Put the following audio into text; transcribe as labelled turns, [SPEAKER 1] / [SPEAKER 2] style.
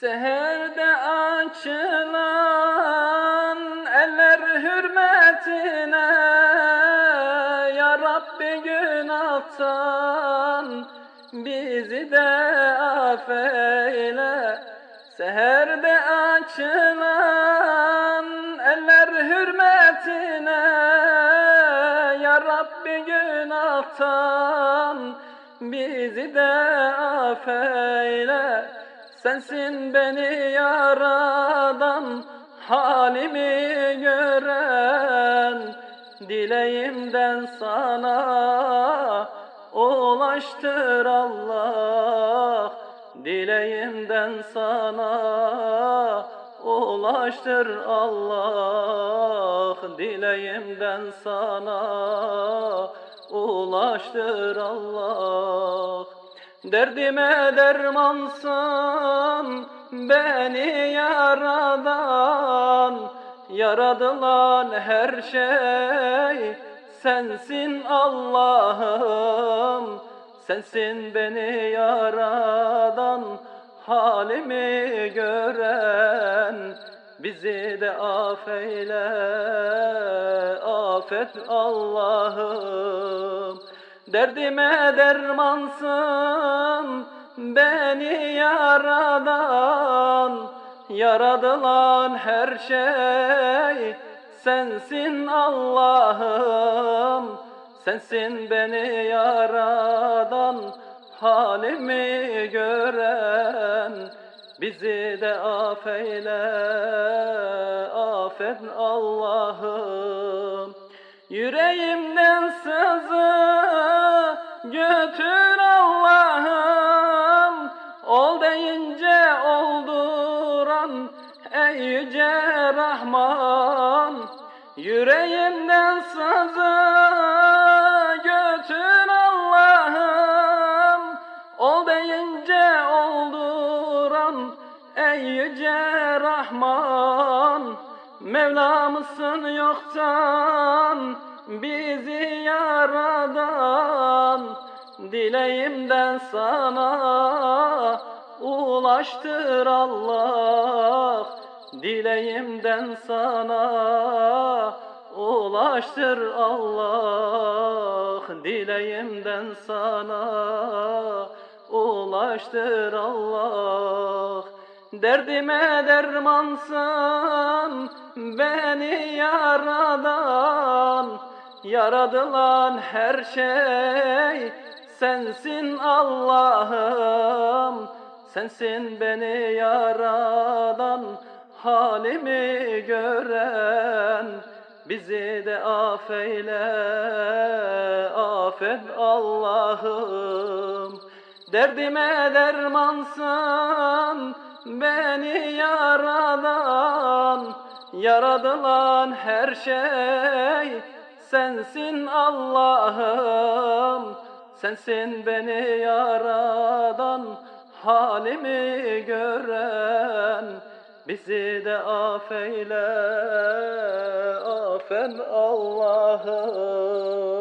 [SPEAKER 1] Seherde açılan eller hürmetine Ya Rabbi günahtan bizi de affeyle. Seherde açılan eller hürmetine Ya Rabbi günahtan bizi de affeyle Sensin beni yaradan halimi gören. Dileğimden sana ulaştır Allah. Dileğimden sana ulaştır Allah. Dileğimden sana ulaştır Allah Derdime dermansın beni yaradan. Yaradılan her şey sensin Allah'ım. Sensin beni yaradan halimi gören. Bizi de affeyle affet Allah'ım Derdime dermansın beni yaradan. Yaradılan her şey sensin Allah'ım. Sensin beni yaradan halimi gören. Bizi de affeyle affet Allah'ım Yüreğimden sızı götür Allah'ım. Ol deyince olduran ey yüce Rahman. Yüreğimden sızı götür Allah'ım. Ol deyince olduran ey yüce Rahman. Mevla mısın yoktan bizi yaradan Dileğimden sana ulaştır Allah. Dileğimden sana ulaştır Allah. Dileğimden sana ulaştır Allah. Derdime dermansın beni yaradan Yaradılan her şey sensin Allah'ım. Sensin beni yaradan halimi gören. Bizi de affeyle affet Allah'ım. Derdime dermansın beni yaradan. Yaradılan her şey sensin Allah'ım Sensin beni yaradan halimi gören. Bizi de affeyle affet Allah'ım